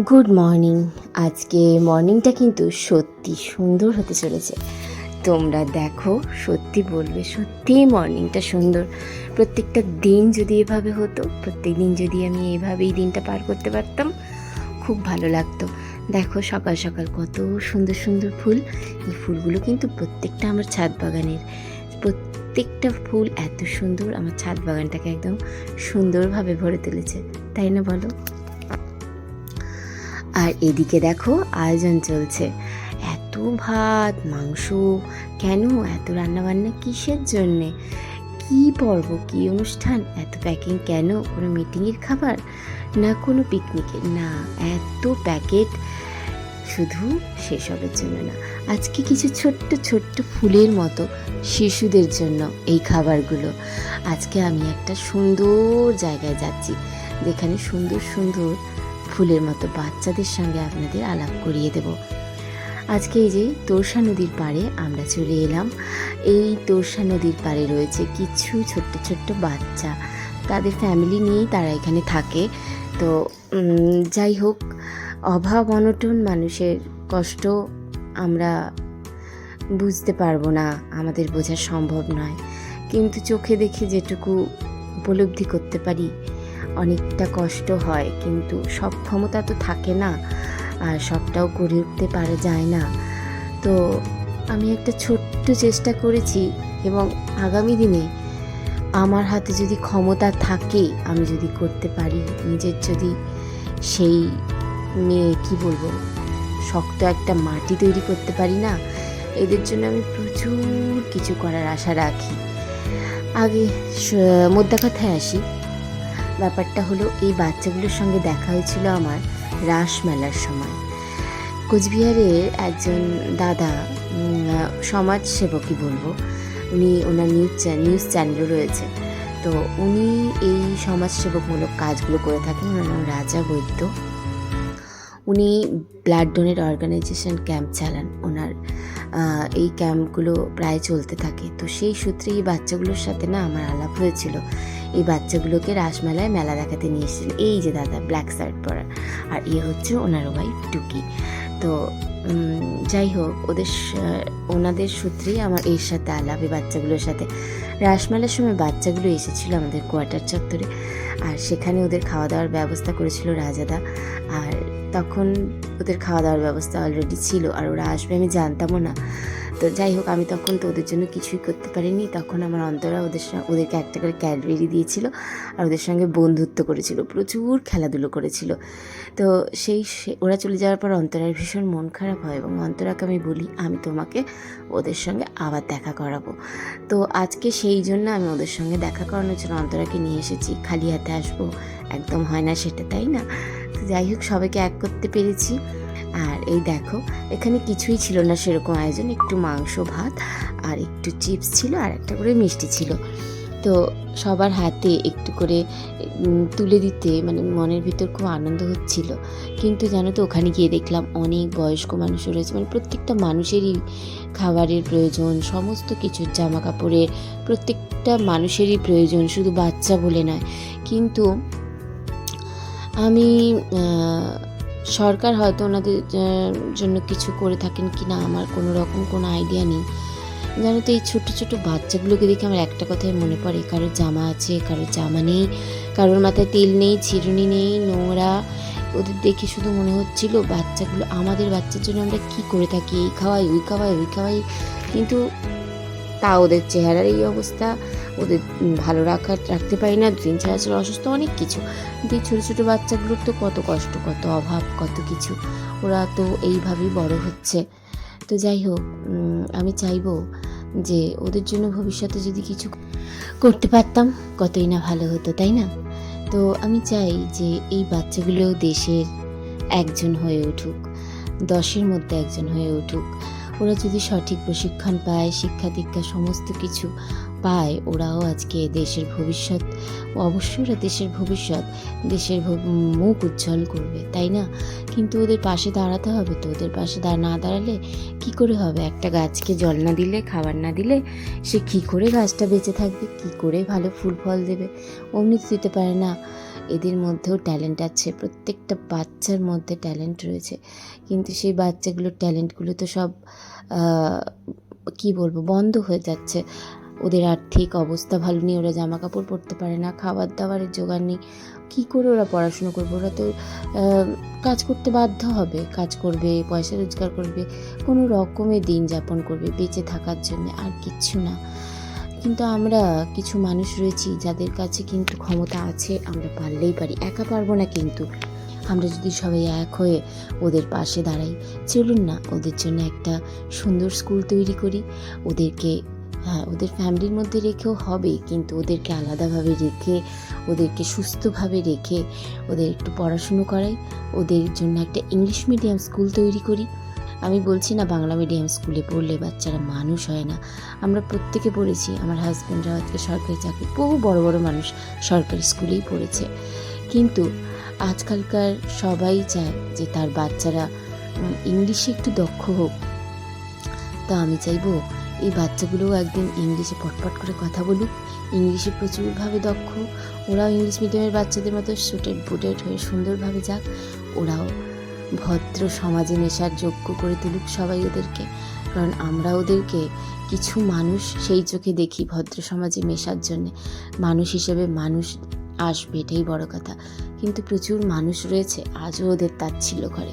Good morning আজকে মর্নিংটা কিন্তু সত্যি সুন্দর হতে চলেছে। তোমরা দেখো, সত্যি বলবে সত্যি মর্নিংটা সুন্দর। প্রত্যেকটা দিন যদি এভাবে হতো প্রত্যেক দিন যদি আমি এভাবেই দিনটা পার করতে পারতাম, খুব ভালো লাগতো। দেখো, সকাল সকাল কত সুন্দর সুন্দর ফুল। এই ফুলগুলো কিন্তু প্রত্যেকটা আমার ছাদ বাগানের। প্রত্যেকটা ফুল এত সুন্দর, আমার ছাদ বাগানটাকে একদম সুন্দরভাবে ভরে তুলেছে। তাই না বলো? আর এদিকে দেখো আয়োজন চলছে। এত ভাত, মাংস, কেন এত রান্নাবান্না কিসের জন্যে? কি পর্ব, কি অনুষ্ঠান? এত প্যাকিং কেন? কোনো মিটিংয়ের খাবার? না কোনো পিকনিকের না, এত প্যাকেট শুধু সেসবের জন্য না। আজকে কিছু ছোট্ট ছোট্ট ফুলের মতো শিশুদের জন্য এই খাবারগুলো। আজকে আমি একটা সুন্দর জায়গায় যাচ্ছি। যেখানে সুন্দর সুন্দর ফুলের মতো বাচ্চাদের সঙ্গে আপনাদের আলাপ করিয়ে দেব। আজকে এই যে তোরসা নদীর পাড়ে আমরা চলে এলাম। এই তোরসা নদীর পাড়ে রয়েছে কিছু ছোট্ট ছোট্ট বাচ্চা। তাদের ফ্যামিলি নিয়েই তারা এখানে থাকে। তো যাই হোক, অভাব অনটন মানুষের কষ্ট আমরা বুঝতে পারব না, আমাদের বোঝা সম্ভব নয়। কিন্তু চোখে দেখে যেটুকু উপলব্ধি করতে পারি অনেকটা কষ্ট হয়, কিন্তু সব ক্ষমতা তো থাকে না, আর সবটাও করে উঠতে পারা যায় না। তো আমি একটা ছোট্ট চেষ্টা করেছি এবং আগামী দিনে আমার হাতে যদি ক্ষমতা থাকে, আমি যদি করতে পারি, নিজের যদি সেই মেয়ে কি বলব, শক্ত একটা মাটি তৈরি করতে পারি না, এদের জন্য আমি প্রচুর কিছু করার আশা রাখি। আগে মোদ্দা কথায় আসি। ব্যাপারটা হলো এই বাচ্চাগুলোর সঙ্গে দেখা হয়েছিল আমার রাসমেলার সময়। কোচবিহারের একজন দাদা উম, সমাজসেবকই বলব উনি ওনার নিউজ নিউজ চ্যানেলও রয়েছে। তো উনি এই সমাজসেবকমূলক কাজগুলো করে থাকেন। ওনার নাম রাজা বৈদ্য। উনি ব্লাড ডোনেট অর্গানাইজেশন ক্যাম্প চালান। ওনার এই ক্যাম্পগুলো প্রায় চলতে থাকে। তো সেই সূত্রে এই বাচ্চাগুলোর সাথে না আমার আলাপ হয়েছিল। এই বাচ্চাগুলোকে রাসমেলায় মেলা দেখাতে নিয়ে এসেছিল। এই যে দাদা ব্ল্যাক শার্ট পরা। আর ইয়ে হচ্ছে ওনার ওয়াইফ টুকি। তো যাই হোক, ওদের ওনাদের সূত্রেই আমার এর সাথে আলাপ, এই বাচ্চাগুলোর সাথে। রাসমেলার সময় বাচ্চাগুলো এসেছিল আমাদের কোয়ার্টার চত্বরে আর সেখানে ওদের খাওয়া দাওয়ার ব্যবস্থা করেছিল রাজাদা। আর তখন ওদের খাওয়া দাওয়ার ব্যবস্থা অলরেডি ছিল, আর ওরা আসবে আমি জানতামও না। তো যাই হোক, আমি তখন তো ওদের জন্য কিছুই করতে পারিনি। তখন আমার অন্তরা ওদের সঙ্গে ওদেরকে একটা করে ক্যাডবেরি দিয়েছিল, আর ওদের সঙ্গে বন্ধুত্ব করেছিল, প্রচুর খেলাধুলো করেছিল। তো সেই ওরা চলে যাওয়ার পর অন্তরার ভীষণ মন খারাপ হয় এবং অন্তরাকে আমি বলি, আমি তোমাকে ওদের সঙ্গে আবার দেখা করাবো। তো আজকে সেই জন্য আমি ওদের সঙ্গে দেখা করানোর জন্য অন্তরাকে নিয়ে এসেছি খালি হাতে আসব, একদম হয় না সেটা, তাই না? যাই হোক, সবাইকে এক করতে পেরেছি। আর এই দেখো, এখানে কিছুই ছিল না সেরকম আয়োজন, একটু মাংস, ভাত আর একটু চিপস ছিল আর একটা করে মিষ্টি ছিল। তো সবার হাতে একটু করে তুলে দিতে মানে মনের ভিতর খুব আনন্দ হচ্ছিল। কিন্তু জানো তো, ওখানে গিয়ে দেখলাম অনেক বয়স্ক মানুষও রয়েছে। মানে প্রত্যেকটা মানুষেরই খাবারের প্রয়োজন, সমস্ত কিছুর জামা কাপড়ের প্রত্যেকটা মানুষেরই প্রয়োজন, শুধু বাচ্চা বলে নয়। কিন্তু আমি সরকার হয়তো ওনাদের জন্য কিছু করে থাকেন কি না আমার কোনো রকম কোনো আইডিয়া নেই। জানো তো, এই ছোট ছোট বাচ্চাগুলোকে দেখে আমার একটা কথাই মনে পড়ে। কারোর জামা আছে, কারোর জামা নেই, কারোর মাথায় তেল নেই চিরুনি নেই, নোংরা। ওদের দেখে শুধু মনে হচ্ছিল, বাচ্চাগুলো, আমাদের বাচ্চার জন্য আমরা কি করে থাকি? এই খাওয়াই, ওই খাওয়াই ওই খাওয়াই। কিন্তু তা ওদের চেহারার এই অবস্থা, ওদের ভালো রাখা রাখতে পারি না দিন ছাড়া ছাড়া অসুস্থ, অনেক কিছু। কিন্তু এই ছোটো ছোটো বাচ্চাগুলোর তো কত কষ্ট, কত অভাব, কত কিছু। ওরা তো এইভাবেই বড় হচ্ছে। তো যাই হোক আমি চাইব যে ওদের জন্য ভবিষ্যতে যদি কিছু করতে পারতাম, কতই না ভালো হতো, তাই না? তো আমি চাই যে এই বাচ্চাগুলো দেশের একজন হয়ে উঠুক, দশের মধ্যে একজন হয়ে উঠুক। ওরা যদি সঠিক প্রশিক্ষণ পায়, শিক্ষা দীক্ষা, সমস্ত কিছু পায়, ওরাও আজকে দেশের ভবিষ্যৎ, অবশ্যই ওরা দেশের ভবিষ্যৎ, দেশের মুখ উজ্জ্বল করবে, তাই না? কিন্তু ওদের পাশে দাঁড়াতে হবে তো, ওদের পাশে না দাঁড়ালে কি করে হবে? একটা গাছকে জল না দিলে, খাবার না দিলে সে কি করে গাছটা বেঁচে থাকবে? কি করে ভালো ফুল ফল দেবে? অমনি দিতে পারে না। এদের মধ্যেও ট্যালেন্ট আছে, প্রত্যেকটা বাচ্চার মধ্যে ট্যালেন্ট রয়েছে। কিন্তু সেই বাচ্চাগুলোর ট্যালেন্টগুলো তো সব কি বলব, বন্ধ হয়ে যাচ্ছে। ওদের আর্থিক অবস্থা ভালো নেই, ওরা জামা কাপড় পরতে পারে না খাবার দাবারের জোগাড় নেই। কী করে ওরা পড়াশুনো করবে? ওরা তো কাজ করতে বাধ্য হবে। কাজ করবে, পয়সা রোজগার করবে, কোনো রকমে দিন যাপন করবে বেঁচে থাকার জন্য, আর কিচ্ছু না। কিন্তু আমরা কিছু মানুষ রয়েছি যাদের কাছে কিন্তু ক্ষমতা আছে, আমরা পারলেই পারি। একা পারব না কিন্তু। আমরা যদি সবাই এক হয়ে ওদের পাশে দাঁড়াই, চলুন না, ওদের জন্য একটা সুন্দর স্কুল তৈরি করি। ওদেরকে হ্যাঁ ওদের ফ্যামিলির মধ্যে রেখেও হবে, কিন্তু ওদেরকে আলাদাভাবে রেখে, ওদেরকে সুস্থভাবে রেখে, ওদের একটু পড়াশুনো করাই, ওদের জন্য একটা ইংলিশ মিডিয়াম স্কুল তৈরি করি। আমি বলছি, না, বাংলা মিডিয়াম স্কুলে পড়লে বাচ্চারা মানুষ হয় না। আমরা প্রত্যেকে পড়েছি, আমার হাজব্যান্ডরা আজকে সরকারি চাকরি, বহু বড় বড় মানুষ সরকারি স্কুলেই পড়েছে। কিন্তু আজকালকার সবাই চায় যে তার বাচ্চারা ইংলিশে একটু দক্ষ হোক। তা আমি চাইব এই বাচ্চাগুলোও একদিন ইংলিশে পটপট করে কথা বলুক। ইংলিশে প্রচুরভাবে দক্ষ। ওরাও ইংলিশ মিডিয়ামের বাচ্চাদের মতো সুটেড বুটেড হয়ে সুন্দরভাবে যাক। ওরাও ভদ্র সমাজে নেশার যোগ্য করে তুলুক সবাই ওদেরকে। কারণ আমরা ওদেরকে কিছু মানুষ সেই চোখে দেখি ভদ্র সমাজে মেশার জন্যে। মানুষ হিসেবে মানুষ আসবে এটাই বড় কথা। কিন্তু প্রচুর মানুষ রয়েছে, আজও ওদের তাচ্ছিল্য করে।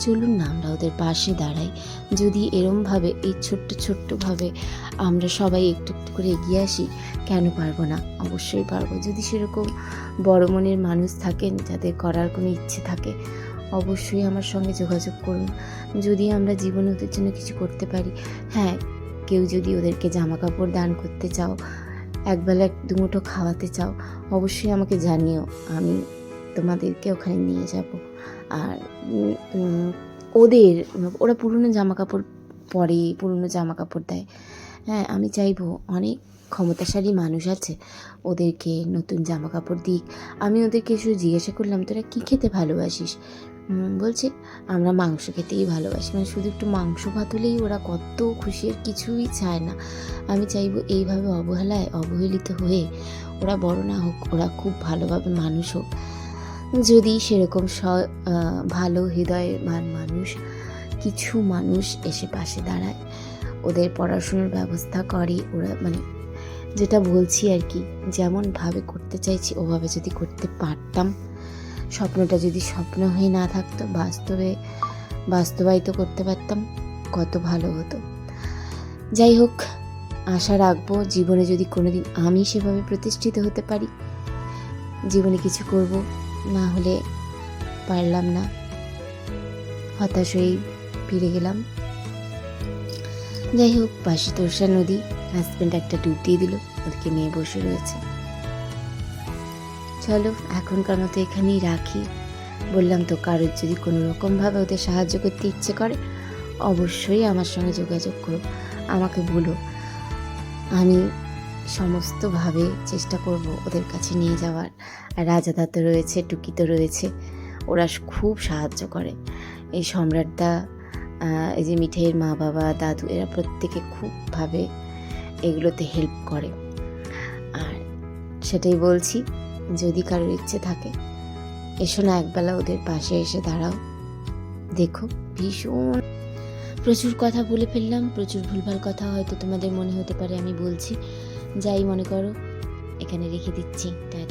চলুন না, আমরা ওদের পাশে দাঁড়াই। যদি এরমভাবে, এই ছোট্ট ছোট্টভাবে আমরা সবাই একটু একটু করে এগিয়ে আসি, কেন পারব না? অবশ্যই পারব। যদি সেরকম বড় মনের মানুষ থাকেন, যাদের করার কোনো ইচ্ছে থাকে, অবশ্যই আমার সঙ্গে যোগাযোগ করুন। যদি আমরা জীবনে ওদের জন্য কিছু করতে পারি হ্যাঁ কেউ যদি ওদেরকে জামা কাপড় দান করতে চাও, একবেলা দুমুঠো খাওয়াতে চাও, অবশ্যই আমাকে জানিও। আমি তোমাদেরকে ওখানে নিয়ে যাব। আর ওদের, ওরা পুরনো জামা কাপড় পরে পুরনো জামা কাপড় দেয়। হ্যাঁ আমি চাইব অনেক ক্ষমতাশালী মানুষ আছে, ওদেরকে নতুন জামা কাপড় দিক। আমি ওদেরকে শুধু জিজ্ঞাসা করলাম, তোরা কী খেতে ভালোবাসিস? বলছে, আমরা মাংস খেতেই ভালোবাসি। মানে শুধু একটু মাংস ভাত হলেই ওরা কত খুশি, আর কিছুই চায় না। আমি চাইব এইভাবে অবহেলায় অবহেলিত হয়ে, ওরা বড় না হোক, ওরা খুব ভালোভাবে মানুষ হোক। যদি সেরকম স ভালো হৃদয়ের মান মানুষ, কিছু মানুষ এসে পাশে দাঁড়ায়, ওদের পড়াশুনোর ব্যবস্থা করে, ওরা মানে যেটা বলছি আর কি যেমনভাবে করতে চাইছি, ওভাবে যদি করতে পারতাম, স্বপ্নটা যদি স্বপ্ন হয়ে না থাকতো, বাস্তবে, বাস্তবায়িত করতে পারতাম, কত ভালো হতো। যাই হোক, আশা রাখব জীবনে যদি কোনোদিন আমি সেভাবে প্রতিষ্ঠিত হতে পারি, জীবনে কিছু করব। না হলে পারলাম না। হতাশ হয়েই ফিরে গেলাম। যাই হোক, পাশে তোরসা নদী। হাজব্যান্ড একটা ডুব দিয়ে দিল ওদেরকে মেয়ে বসে রয়েছে। চলো, এখনকার মতো এখানেই রাখি। বললাম তো, কারোর যদি কোনো রকমভাবে ওদের সাহায্য করতে ইচ্ছে করে, অবশ্যই আমার সঙ্গে যোগাযোগ করো। আমাকে বলো। আমি সমস্তভাবে চেষ্টা করব ওদের কাছে নিয়ে যাওয়ার। আর রাজাদা তো রয়েছে, টুকি তো রয়েছে। ওরা খুব সাহায্য করে। এই সম্রাটদা এই যে মিঠাইয়ের মা বাবা, দাদু, এরা প্রত্যেকে খুবভাবে এগুলোতে হেল্প করে। আর সেটাই বলছি, যদি কারোর ইচ্ছে থাকে, এসো না একবেলা ওদের পাশে এসে দাঁড়াও। দেখো, ভীষণ। প্রচুর কথা বলে ফেললাম, প্রচুর ভুলভাল কথা হয়তো তোমাদের মনে হতে পারে আমি বলছি। যাই মনে করো এখানে রেখে দিচ্ছি টাটা।